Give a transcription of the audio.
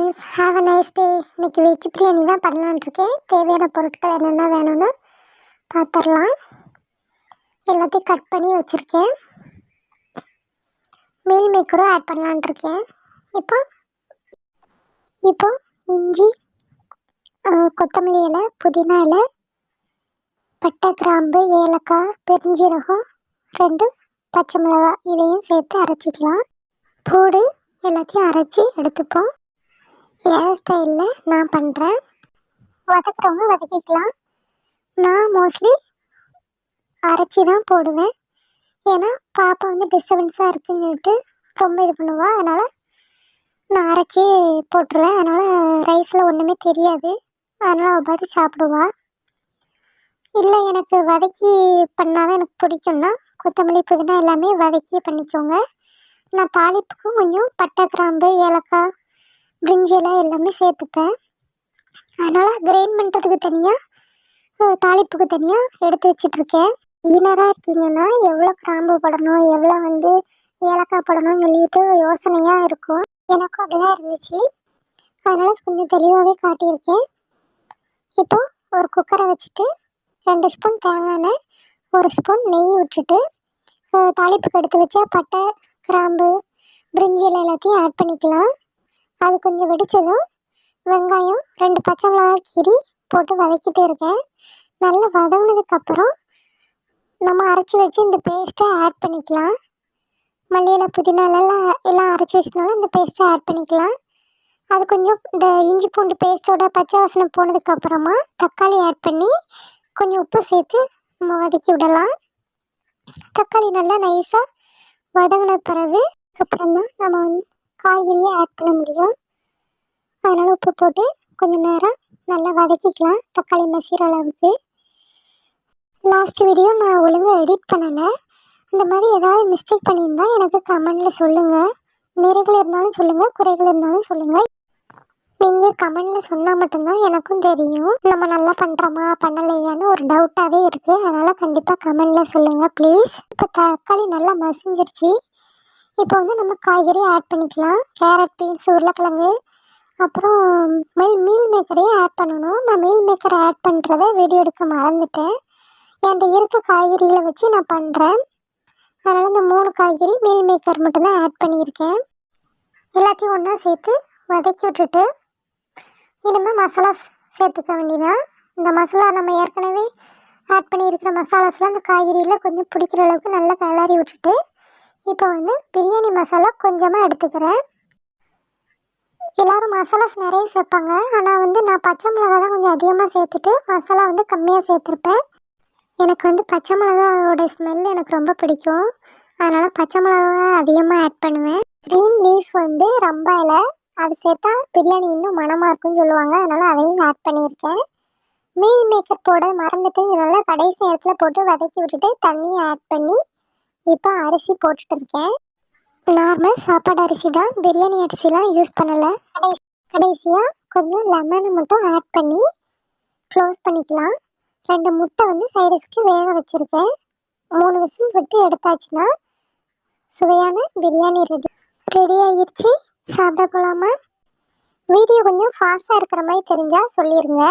Have nice day இன்னைக்கு veg biryani தான் பண்ணலான்ட்ருக்கேன் தேவையான பொருட்கள் என்னென்ன வேணும்னு பார்த்துடலாம் எல்லாத்தையும் கட் பண்ணி வச்சுருக்கேன். மீல் மேக்கரும் ஆட் பண்ணலான்ட்ருக்கேன் இப்போ இப்போ இஞ்சி கொத்தமல்லி இலை புதினா இலை பட்டை கிராம்பு ஏலக்காய் பெருஞ்சீரகம் ரெண்டு பச்சை மிளகாய் இதையும் சேர்த்து அரைச்சிக்கலாம். பூடு எல்லாத்தையும் அரைச்சி எடுத்துப்போம். என் ஸ்டைலில் நான் பண்ணுறேன் வதக்குறவங்க வதக்கிக்கலாம். நான் மோஸ்ட்லி அரைச்சி தான் போடுவேன். ஏன்னா பாப்பா வந்து டிஸ்டர்பன்ஸாக இருக்குன்னு சொல்லிட்டு ரொம்ப இது பண்ணுவாள் அதனால் நான் அரைச்சி போட்டுருவேன். அதனால் ரைஸில் ஒன்றுமே தெரியாது. அதனால் அவள் பாட்டு சாப்பிடுவாள் இல்லை எனக்கு வதக்கி பண்ணால் தான் எனக்கு பிடிக்கும்னா கொத்தமல்லி புதினா எல்லாமே வதக்கி பண்ணிக்கோங்க. நான் தாளிப்புக்கும் கொஞ்சம் பட்டை கிராம்பு ஏலக்காய் பிரிஞ்சி எல்லாம் எல்லாமே சேர்த்துப்பேன். அதனால் கிரைண்ட் பண்ணுறதுக்கு தனியாக தாளிப்புக்கு தனியாக எடுத்து வச்சிட்ருக்கேன். ஈனராக இருக்கீங்கன்னா எவ்வளோ கிராம்பு படணும் எவ்வளோ வந்து ஏலக்காய் படணும்னு சொல்லிட்டு யோசனையாக இருக்கும். எனக்கும் அப்படி தான் இருந்துச்சு. அதனால் கொஞ்சம் தெளிவாகவே காட்டியிருக்கேன். இப்போது ஒரு குக்கரை வச்சுட்டு ரெண்டு ஸ்பூன் தேங்காய் எண்ணெய் ஒரு ஸ்பூன் நெய் விட்டுட்டு தாளிப்புக்கு எடுத்து வச்ச பட்டை கிராம்பு பிரிஞ்சி இலை எல்லாத்தையும் ஆட் பண்ணிக்கலாம். அது கொஞ்சம் வெடித்ததும் வெங்காயம் ரெண்டு பச்சை மிளகாய் கீரி போட்டு வதக்கிட்டு இருக்கேன். நல்லா வதங்கினதுக்கப்புறம் நம்ம அரைச்சி வச்சு இந்த பேஸ்ட்டை ஆட் பண்ணிக்கலாம். மல்லியில் புதினா எல்லாம் எல்லாம் அரைச்சி வச்சதுனால இந்த பேஸ்ட்டை ஆட் பண்ணிக்கலாம். அது கொஞ்சம் இந்த இஞ்சி பூண்டு பேஸ்ட்டோட பச்சை வாசனை போனதுக்கப்புறமா தக்காளி ஆட் பண்ணி கொஞ்சம் உப்பு சேர்த்து நம்ம வதக்கி விடலாம். தக்காளி நல்லா நைஸாக வதங்கின பிறகு அப்புறம் தான் நம்ம வந்து காய்கறியை ஆட் பண்ண முடியும். அதனால் உப்பு போட்டு கொஞ்ச நேரம் நல்லா வதக்கிக்கலாம் தக்காளி மசிற அளவுக்கு. லாஸ்ட் வீடியோ நான் ஒழுங்காக எடிட் பண்ணலை. இந்த மாதிரி ஏதாவது மிஸ்டேக் பண்ணியிருந்தா எனக்கு கமெண்டில் சொல்லுங்கள் நிறைகள் இருந்தாலும் சொல்லுங்கள் குறைகள் இருந்தாலும் சொல்லுங்கள் நீங்கள் கமெண்டில் சொன்னால் மட்டும்தான் எனக்கும் தெரியும். நம்ம நல்லா பண்ணுறோமா பண்ணலையான்னு ஒரு டவுட்டாகவே இருக்குது அதனால் கண்டிப்பாக கமெண்டில் சொல்லுங்கள் ப்ளீஸ் இப்போ தக்காளி நல்லா மசிஞ்சிருச்சு. இப்போ வந்து நம்ம காய்கறி ஆட் பண்ணிக்கலாம். கேரட் பீன்ஸ் உருளைக்கிழங்கு. அப்புறம் மீல் மீல் மேக்கரையும் ஆட் பண்ணணும். நான் மீல் மேக்கரை ஆட் பண்ணுறத வீடியோ எடுக்க மறந்துட்டேன். என்கிட்ட இருக்க காய்கறிகளை வச்சு நான் பண்ணுறேன் அதனால் இந்த மூணு காய்கறி மீல் மேக்கர் மட்டும்தான் ஆட் பண்ணியிருக்கேன். எல்லாத்தையும் ஒன்றா சேர்த்து வதக்கி விட்டுட்டு இனிமேல் மசாலா சேர்த்துக்க வேண்டியதான் இந்த மசாலா நம்ம ஏற்கனவே ஆட் பண்ணியிருக்கிற மசாலாஸ்லாம் அந்த காய்கறியில் கொஞ்சம் பிடிக்கிற அளவுக்கு நல்லா கிளறி விட்டுட்டு இப்போ வந்து பிரியாணி மசாலா கொஞ்சமாக எடுத்துக்கிறேன். எல்லாரும் மசாலாஸ் நிறைய சேர்ப்பாங்க. ஆனால் வந்து நான் பச்சை மிளகா தான் கொஞ்சம் அதிகமாக சேர்த்துட்டு மசாலா வந்து கம்மியாக சேர்த்துருப்பேன். எனக்கு வந்து பச்சை மிளகாவோட ஸ்மெல் எனக்கு ரொம்ப பிடிக்கும். அதனால் பச்சை மிளகா அதிகமாக ஆட் பண்ணுவேன். க்ரீன் லீஃப் வந்து ரொம்ப இலை. அது சேர்த்தா பிரியாணி இன்னும் மணமாக இருக்கும்னு சொல்லுவாங்க. அதனால் அதையும் ஆட் பண்ணியிருக்கேன். மீல் மேக்கர் போட மறந்துட்டு நல்லா கடைசி நேரத்தில் போட்டு வதக்கி விட்டுட்டு தண்ணியை ஆட் பண்ணி இப்போ அரிசி போட்டுட்டு இருக்கேன். நார்மல் சாப்பாடு அரிசி தான். பிரியாணி அரிசிலாம் யூஸ் பண்ணலை. கடைசி கடைசியாக கொஞ்சம் லெமனை மட்டும் ஆட் பண்ணி க்ளோஸ் பண்ணிக்கலாம். ரெண்டு முட்டை வந்து சைடஸ்க்கு வேக வச்சுருக்கேன். மூணு விசில் விட்டு எடுத்தாச்சுன்னா சுவையான பிரியாணி ரெடி ரெடி ஆகிருச்சு சாப்பிட போகலாமா வீடியோ கொஞ்சம் ஃபாஸ்ட்டாக இருக்கிற மாதிரி தெரிஞ்சால் சொல்லிடுங்க